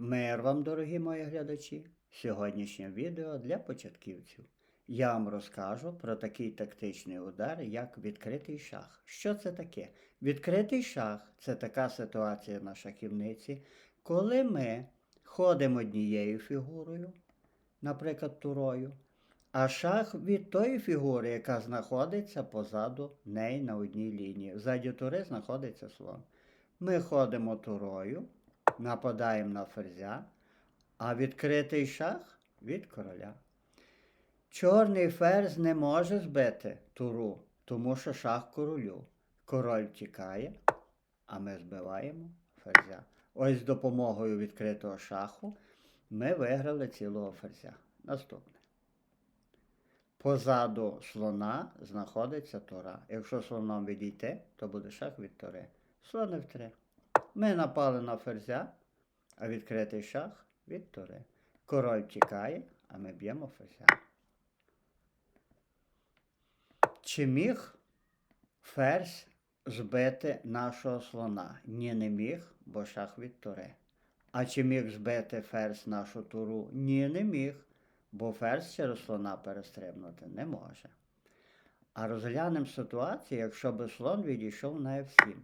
Мир вам, дорогі мої глядачі! Сьогоднішнє відео для початківців. Я вам розкажу про такий тактичний удар, як відкритий шах. Що це таке? Відкритий шах це така ситуація на шахівниці, коли ми ходимо однією фігурою, наприклад, турою, а шах від тої фігури, яка знаходиться позаду неї на одній лінії. Ззаді тури знаходиться слон. Ми ходимо турою, нападаємо на ферзя, а відкритий шах від короля. Чорний ферзь не може збити туру, тому що шах королю. Король тікає, а ми збиваємо ферзя. Ось з допомогою відкритого шаху ми виграли цілого ферзя. Наступне. Позаду слона знаходиться тора. Якщо слоном відійти, то буде шах від тори. Слон F3. Ми напали на ферзя, а відкритий шах від. Король тікає, а ми б'ємо ферзя. Чи міг ферзь збити нашого слона? Ні, не міг, бо шах від. А чи міг збити ферзь нашу туру? Ні, не міг, бо ферзь через слона перестрибнути не може. А розглянемо ситуацію, якщо би слон відійшов на F7.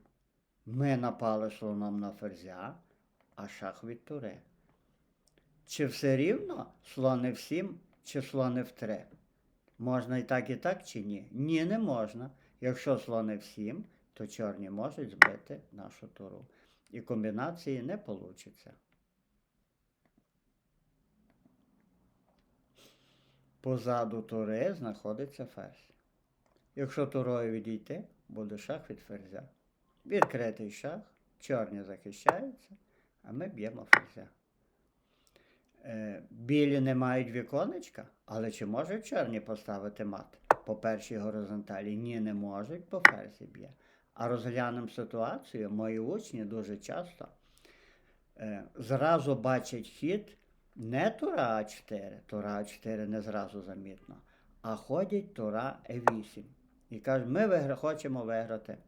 Ми напали слоном на ферзя, а шах від тури. Чи все рівно слон F7 чи слон F3? Можна і так, і так, чи ні? Ні, не можна. Якщо слон F7, то чорні можуть збити нашу туру. І комбінації не вийде. Позаду тури знаходиться ферзь. Якщо турою відійти, буде шах від ферзя. Відкритий шах, чорні захищаються, а ми б'ємо ферзя. Е, білі не мають віконечка, але чи можуть чорні поставити мат по першій горизонталі? Ні, не можуть, бо ферзі б'є. А розглянемо ситуацію, мої учні дуже часто е, зразу бачать хід не тура А4, тура А4 не зразу замітно, а ходять тура Е8. І кажуть, ми вигра, хочемо виграти,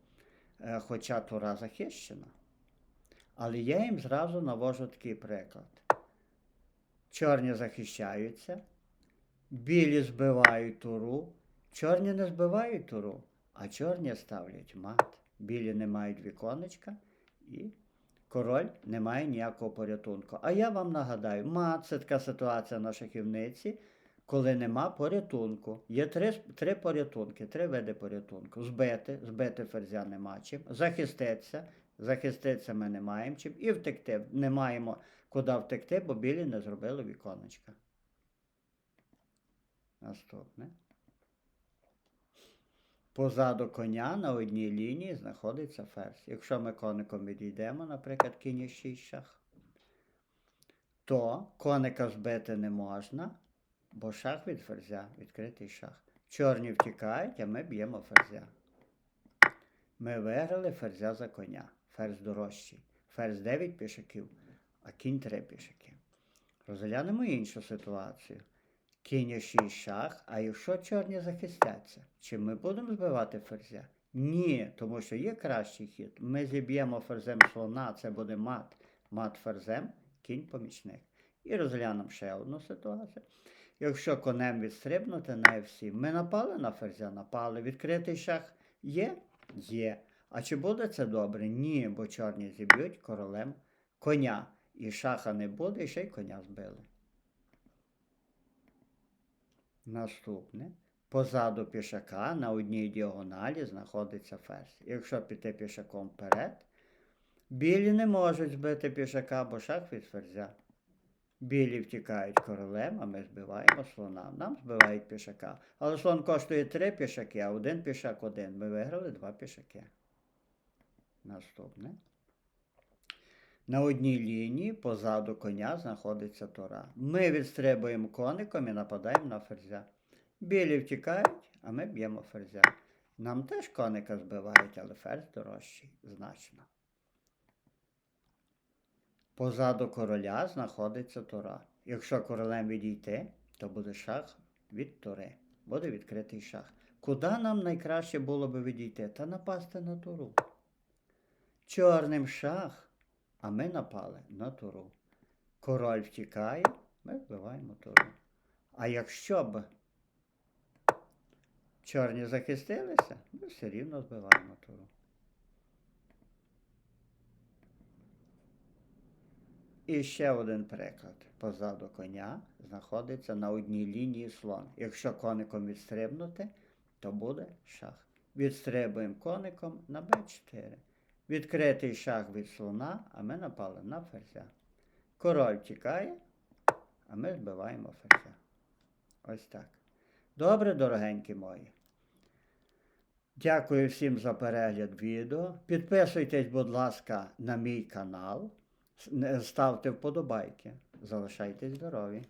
хоча тура захищена. Але я їм зразу навожу такий приклад. Чорні захищаються, білі збивають туру, чорні не збивають туру, а чорні ставлять мат. Білі не мають віконечка і король не має ніякого порятунку. А я вам нагадаю, мат це така ситуація на шахівниці, коли нема порятунку. Є три, три порятунки, три види порятунку. Збити, збити ферзя нема чим, захиститися, захиститися ми не маємо чим, і втекти. Не маємо куди втекти, бо білі не зробили віконечка. Наступне. Позаду коня на одній лінії знаходиться ферзь. Якщо ми коником відійдемо, наприклад, кінь 6 шах, то коника збити не можна, бо шах від ферзя, відкритий шах. Чорні втікають, а ми б'ємо ферзя. Ми виграли ферзя за коня. Ферзь дорожчий. Ферзь 9 пішаків, а кінь 3 пішаки. Розглянемо іншу ситуацію. Кінь 6 шах, а якщо чорні захистяться, чи ми будемо збивати ферзя? Ні, тому що є кращий хід. Ми зіб'ємо ферзем слона, це буде мат. Мат ферзем, кінь помічник. І розглянемо ще одну ситуацію. Якщо конем відстрибнути на F7, ми напали на ферзя, напали. Відкритий шах є? Є. А чи буде це добре? Ні, бо чорні зіб'ють королем коня. І шаха не буде, і ще й коня збили. Наступне. Позаду пішака на одній діагоналі знаходиться ферзь. Якщо піти пішаком вперед, білі не можуть збити пішака, бо шах від ферзя. Білі втікають королем, а ми збиваємо слона. Нам збивають пішака. Але слон коштує три пішаки, а один пішак один. Ми виграли два пішаки. Наступне. На одній лінії позаду коня знаходиться тора. Ми відстрибуємо коником і нападаємо на ферзя. Білі втікають, а ми б'ємо ферзя. Нам теж коника збивають, але ферзь дорожчий значно. Позаду короля знаходиться тора. Якщо королем відійти, то буде шах від тори. Буде відкритий шах. Куди нам найкраще було би відійти? Та напасти на туру. Чорним шах, а ми напали на туру. король втікає, ми вбиваємо туру. А якщо б чорні захистилися, ми все рівно збиваємо туру. І ще один приклад. Позаду коня знаходиться на одній лінії слон. Якщо коником відстрибнути, то буде шах. Відстрибуємо коником на Б4. Відкритий шах від слона, а ми напали на ферзя. Король тікає, а ми збиваємо ферзя. Ось так. Добре, дорогенькі мої. Дякую всім за перегляд відео. Підписуйтесь, будь ласка, на мій канал. Ставте вподобайки. Залишайтесь здорові.